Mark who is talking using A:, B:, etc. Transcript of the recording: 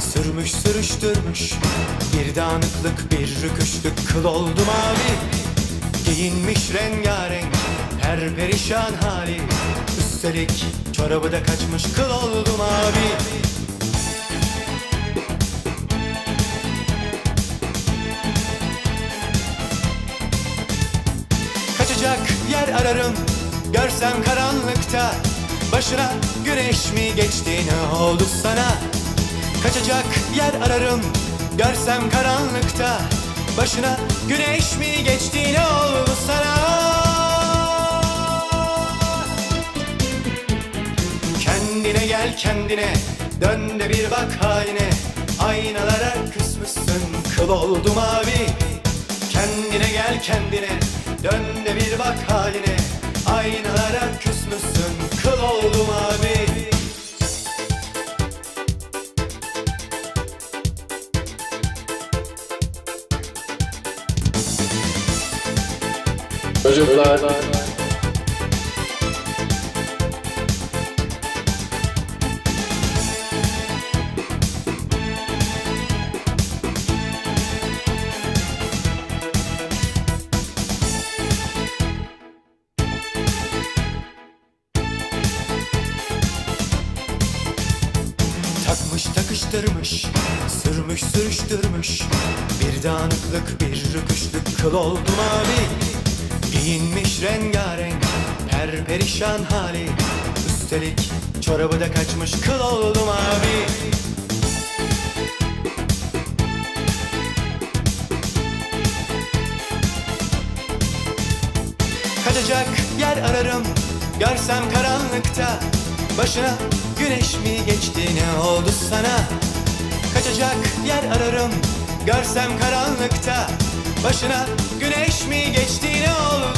A: Sürmüş sürüştürmüş. Bir dağınıklık bir rüküşlük Kıl oldu mavi. Giyinmiş rengarenk Her perişan hali. Üstelik çorabı da kaçmış Kıl oldu mavi. Kaçacak yer ararım Görsem karanlıkta Başına güneş mi geçti ne oldu sana? Kaçacak yer ararım Görsem karanlıkta. Başına güneş mi geçti ne oldu sana? Kendine gel kendine Dön de bir bak haline. Aynalara küsmüşsün Kıl oldu mavi Kendine gel kendine Dön de bir bak haline. Aynalara küsmüşsün
B: Çocuklar.
A: Takmış takıştırmış Sürmüş sürüştürmüş. Bir dağınıklık bir rüküşlük Kıl oldu mavi Giyinmiş rengarenk Her perişan hali. Üstelik çorabı da kaçmış Kıl oldu mavi Kaçacak yer ararım Görsem karanlıkta. Başına güneş mi geçti ne oldu sana? Kaçacak yer ararım Görsem karanlıkta Başına güneş mi geçti ne olur?